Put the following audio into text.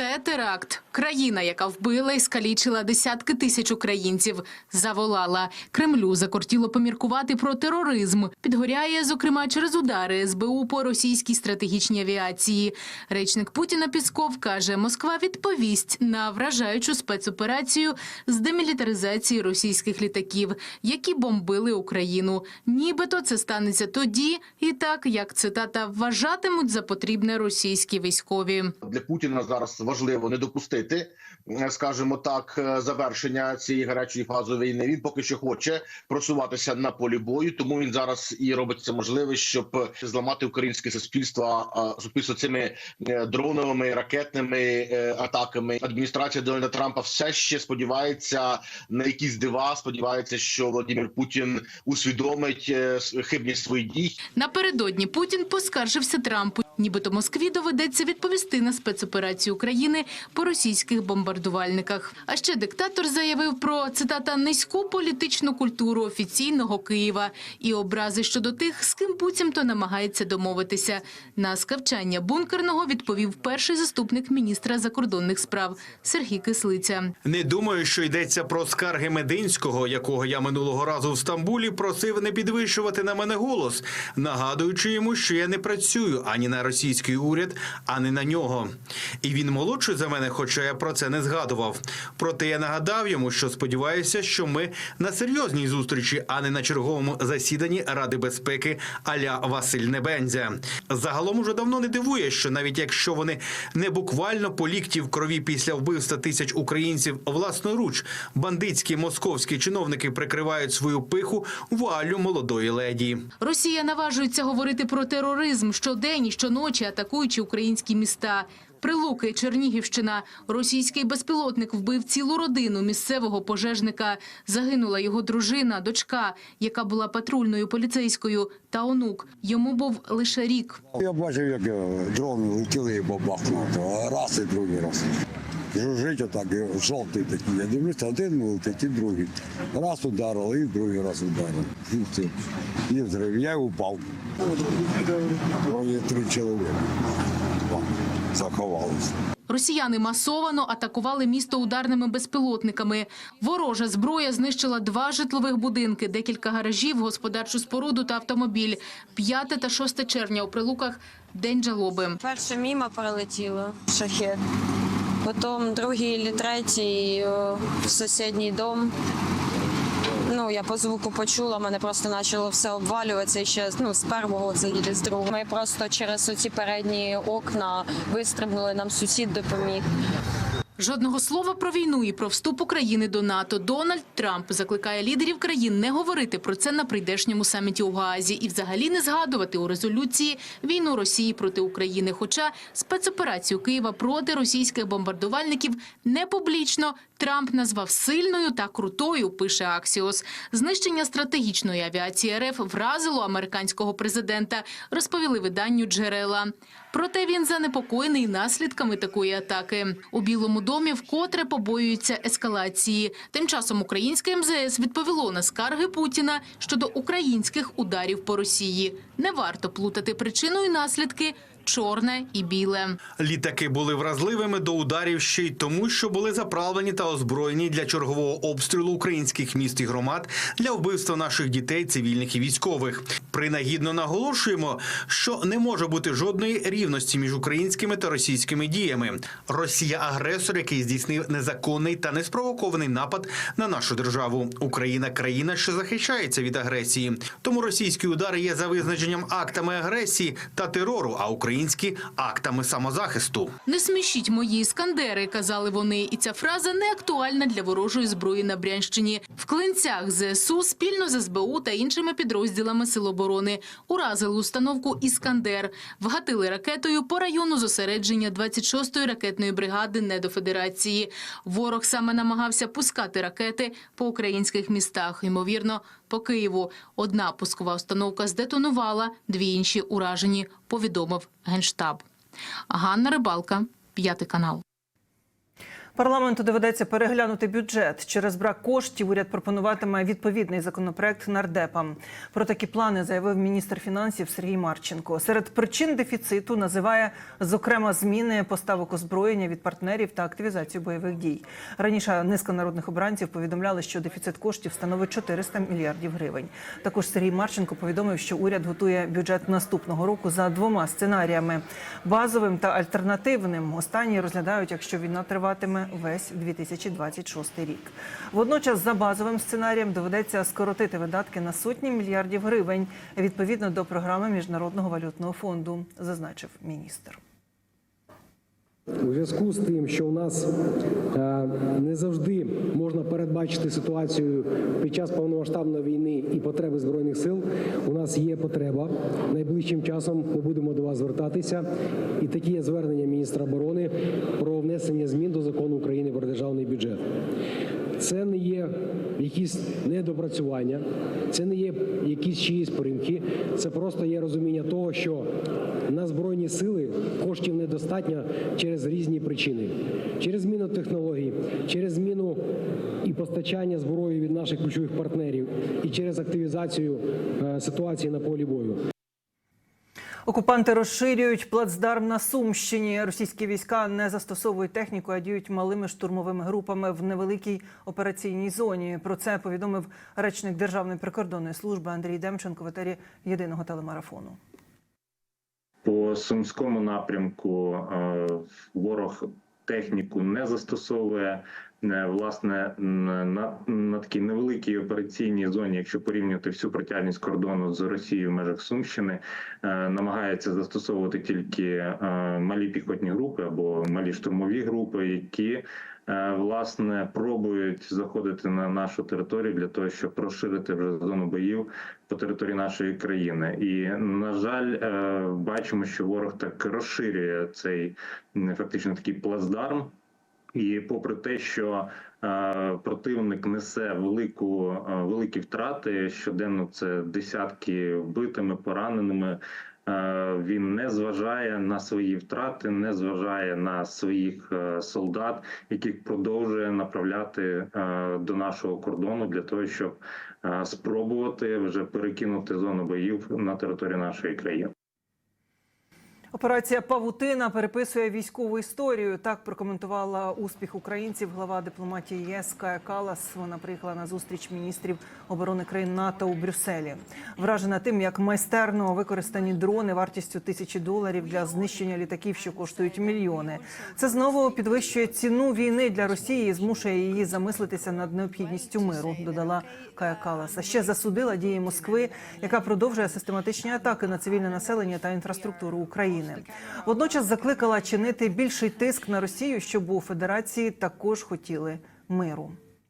Це теракт. Країна, яка вбила і скалічила десятки тисяч українців, заволала. Кремлю закортіло поміркувати про тероризм. Підгоряє, зокрема, через удари СБУ по російській стратегічній авіації. Речник Путіна Пісков каже, Москва відповість на вражаючу спецоперацію з демілітаризації російських літаків, які бомбили Україну. Нібито це станеться тоді, і так як цитата вважатимуть за потрібне російські військові. для Путіна зараз важливо не допустити, е, скажімо так, е, завершення цієї гарячої фази війни. Він поки що хоче просуватися на полі бою, тому він зараз і робить це можливе, щоб зламати українське суспільство суспільство цими е, дроновими ракетними атаками. Адміністрація Дональда Трампа все ще сподівається на якісь дива. Сподівається, що Владимир Путін усвідомить хибність своїх дій Напередодні Путін поскаржився Трампу. Нібито Москві доведеться відповісти на спецоперацію України по російських бомбардувальниках. А ще диктатор заявив про цитата низьку політичну культуру офіційного Києва і образи щодо тих, з ким буцімто намагається домовитися. На скавчання бункерного відповів перший заступник міністра закордонних справ Сергій Кислиця. Не думаю, що йдеться про скарги Мединського, якого я минулого разу в Стамбулі просив не підвищувати на мене голос, нагадуючи йому, що я не працюю ані на російський уряд, ані на нього. І він молодший за мене, хоча я про це не згадував. Проте я нагадав йому, що сподіваюся, що ми на серйозній зустрічі, а не на черговому засіданні Ради безпеки аля Василь Небензя. Загалом уже давно не дивує, що навіть якщо вони не буквально по лікті в крові після вбивства тисяч українців власноруч, бандитські московські чиновники прикривають свою пиху вуалю молодої леді. Росія наважується говорити про тероризм щодень і щоночі, атакуючи українські міста. Прилуки, Чернігівщина. Російський безпілотник вбив цілу родину місцевого пожежника. Загинула його дружина, дочка, яка була патрульною поліцейською, та онук. Йому був лише рік. Я бачив, як е, дрони летіли і бабахнули. Раз і другий раз. Жужжить отак, жовтий такий. Я дивлюся, один летить і другий. Раз ударили, і другий раз ударили. І. І взрив. Я упав. Троє три чоловіка. Заховалися. Росіяни масовано атакували місто ударними безпілотниками. Ворожа зброя знищила два житлових будинки, декілька гаражів, господарчу споруду та автомобіль. 5 та 6 червня у Прилуках – день жалоби. Перше міма прилетіло, шахет. Потім другий третій сусідній дом. Ну, я по звуку почула, мене просто почало все обвалюватися і ще ну, з першого це з другого. Ми просто через оці передні окна вистрибнули, нам сусід допоміг. Жодного слова про війну і про вступ України до НАТО. Дональд Трамп закликає лідерів країн не говорити про це на прийдешньому саміті у Гаазі і взагалі не згадувати у резолюції війну Росії проти України. Хоча спецоперацію Києва проти російських бомбардувальників не публічно Трамп назвав сильною та крутою. Пише Аксіос. Знищення стратегічної авіації РФ вразило американського президента. Розповіли виданню джерела. Проте він занепокоєний наслідками такої атаки. У Білому домі вкотре побоюються ескалації. Тим часом українське МЗС відповіло на скарги Путіна щодо українських ударів по Росії. Не варто плутати причину і наслідки чорне і біле. Літаки були вразливими до ударів ще й тому, що були заправлені та озброєні для чергового обстрілу українських міст і громад для вбивства наших дітей, цивільних і військових. Принагідно наголошуємо, що не може бути жодної рівності між українськими та російськими діями. Росія агресор, який здійснив незаконний та неспровокований напад на нашу державу. Україна країна, що захищається від агресії. Тому російські удари є за визначенням актами агресії та терору, а українські актами самозахисту. Не смішіть мої іскандери, казали вони, і ця фраза не актуальна для ворожої зброї на Брянщині. В клинцях ЗСУ спільно з СБУ та іншими підрозділами Сил оборони уразили установку Іскандер, вгатили ракетою по району зосередження 26-ї ракетної бригади Недофедерації. Ворог саме намагався пускати ракети по українських містах. Ймовірно, по Києву. Одна пускова установка здетонувала, дві інші уражені. Повідомив генштаб. Ганна Рибалка, п'ятий канал. Парламенту доведеться переглянути бюджет. Через брак коштів уряд пропонуватиме відповідний законопроект нардепам. Про такі плани заявив міністр фінансів Сергій Марченко. Серед причин дефіциту називає зокрема зміни поставок озброєння від партнерів та активізацію бойових дій. Раніше низка народних обранців повідомляли, що дефіцит коштів становить 400 мільярдів гривень. Також Сергій Марченко повідомив, що уряд готує бюджет наступного року за двома сценаріями: базовим та альтернативним. Останні розглядають, якщо війна триватиме весь 2026 рік. Водночас, за базовим сценарієм доведеться скоротити видатки на сотні мільярдів гривень відповідно до програми Міжнародного валютного фонду, зазначив міністр. У зв'язку з тим, що у нас е, не завжди можна передбачити ситуацію під час повномасштабної війни і потреби збройних сил, у нас є потреба. Найближчим часом ми будемо до вас звертатися. І такі є звернення міністра оборони про внесення змін до закону державний бюджет. Це не є якісь недопрацювання, це не є якісь чиїсь примки. Це просто є розуміння того, що на збройні сили коштів недостатньо через різні причини, через зміну технологій, через зміну і постачання зброї від наших ключових партнерів, і через активізацію е, ситуації на полі бою. Окупанти розширюють плацдарм на Сумщині. Російські війська не застосовують техніку, а діють малими штурмовими групами в невеликій операційній зоні. Про це повідомив речник Державної прикордонної служби Андрій Демченко в етері єдиного телемарафону. По сумському напрямку е, ворог техніку не застосовує. Е, Власне, на, на, такій невеликій операційній зоні, якщо порівнювати всю протяжність кордону з Росією в межах Сумщини, е, намагається застосовувати тільки е, малі піхотні групи або малі штурмові групи, які власне пробують заходити на нашу територію для того, щоб розширити вже зону боїв по території нашої країни. І на жаль, бачимо, що ворог так розширює цей фактично такий плацдарм. І попри те, що е, противник несе велику е, великі втрати щоденно, це десятки вбитими, пораненими. е, Він не зважає на свої втрати, не зважає на своїх е, солдат, яких продовжує направляти е, до нашого кордону для того, щоб е, спробувати вже перекинути зону боїв на територію нашої країни. Операція Павутина переписує військову історію. Так прокоментувала успіх українців глава дипломатії ЄС Кая Калас. Вона приїхала на зустріч міністрів оборони країн НАТО у Брюсселі. Вражена тим, як майстерно використані дрони вартістю тисячі доларів для знищення літаків, що коштують мільйони. Це знову підвищує ціну війни для Росії і змушує її замислитися над необхідністю миру. Додала Кая Калас. А ще засудила дії Москви, яка продовжує систематичні атаки на цивільне населення та інфраструктуру України. Водночас закликала чинити більший тиск на Росію, щоб у Федерації також хотіли миру.